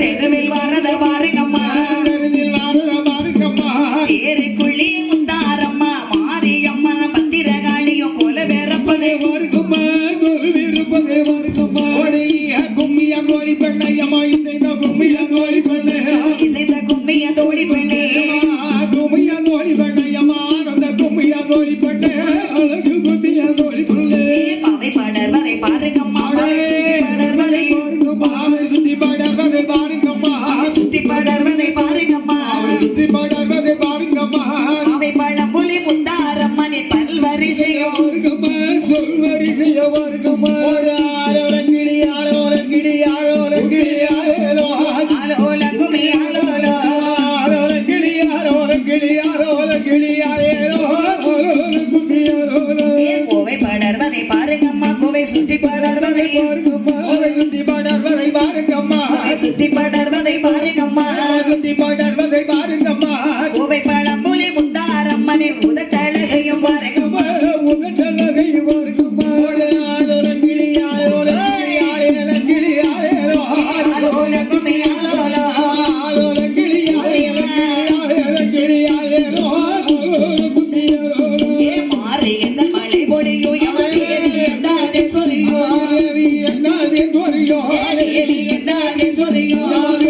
தெருவில் வரத பாருங்கம்மா தெருவில் வரத பாருங்கம்மா ஏரிக்குள்ளி முந்தாரம்மா மாரியம்மன் பத்திரகாளியும் கொல வேறப்பதே. வருகம்மா கோவிலிருப்பதே வருகம்மா ஓடிய கும்மிய கோரி பெண்ணையம்மா இசைந்த கும்மிய கோரி பெண்ணையா இசைந்த கும்மிய தோடி பெண்ணே கும்மிய கோரி பெண்ணையம்மா அந்த கும்மிய கோரி பெண்ணே அழகு குட்டியா சுத்தி படர்வதை பாருங்கம்மா பாவை பழமொழி முத்தாரம்மனின் பல்வரிசையும் வருகம்மா சொல்வரிசைய வருகம்மா. ஒரு குட்டியாரோல ஏ கோவை பாடர்வதை பாருங்கம்மா கோவை பாடர்வதை. படர்வதை பாருங்கம்மா. சுத்தி மலை முதட்டழகையும் வரைக்கும் முதட்டழகையும் வரைக்கும் சொதையோ என்ன சொதையோ